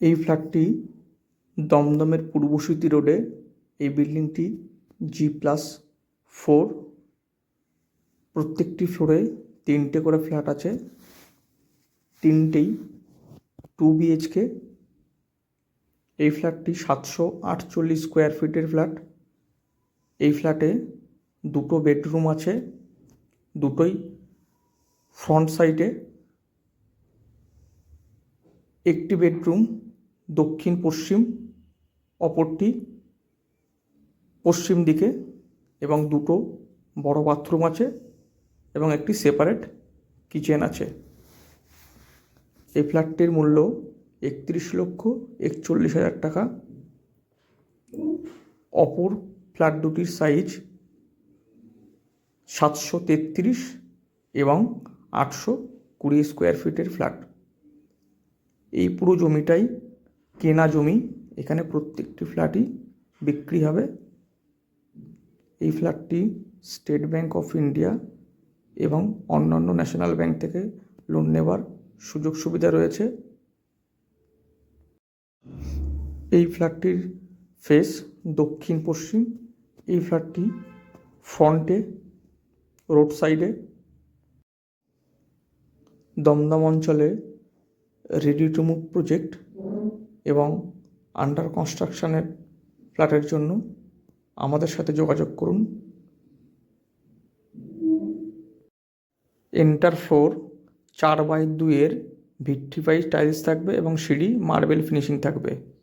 এই ফ্ল্যাটটি দমদমের পূর্বসূতি রোডে এই বিল্ডিংটি জি প্লাস ফোর প্রত্যেকটি ফ্লোরে তিনটে করে ফ্ল্যাট আছে। তিনটেই টু বিএইচকে এই ফ্ল্যাটটি সাতশো আটচল্লিশ স্কোয়ার ফিটের ফ্ল্যাট এই ফ্ল্যাটে দুটো বেডরুম আছে, দুটোই ফ্রন্ট সাইডে একটি বেডরুম দক্ষিণ, পশ্চিম, অপরটি পশ্চিম দিকে এবং দুটো বড় বাথরুম আছে এবং একটি সেপারেট কিচেন আছে। এই ফ্ল্যাটটির মূল্য একত্রিশ লক্ষ একচল্লিশ হাজার টাকা। অপর ফ্ল্যাট দুটির সাইজ সাতশো তেত্রিশ এবং আটশো কুড়ি স্কোয়ার ফিটের ফ্ল্যাট। এই পুরো জমিটাই কেনা জমি, এখানে প্রত্যেকটি ফ্ল্যাটই বিক্রি হবে। এই ফ্ল্যাটটি স্টেট ব্যাংক অফ ইন্ডিয়া এবং অন্যান্য ন্যাশনাল ব্যাংক থেকে লোন নেবার সুযোগ সুবিধা রয়েছে। এই ফ্ল্যাটটির ফেস দক্ষিণ পশ্চিম, এই ফ্ল্যাটটি ফ্রন্টে রোড সাইডে দমদম অঞ্চলে রেডি টু মুভ প্রজেক্ট এবং আন্ডার কনস্ট্রাকশানের ফ্ল্যাটের জন্য আমাদের সাথে যোগাযোগ করুন। এন্টার ফ্লোর চার বাই দুইয়ের ভিট্রিফাইড টাইলস থাকবে এবং সিঁড়ি মার্বেল ফিনিশিং থাকবে।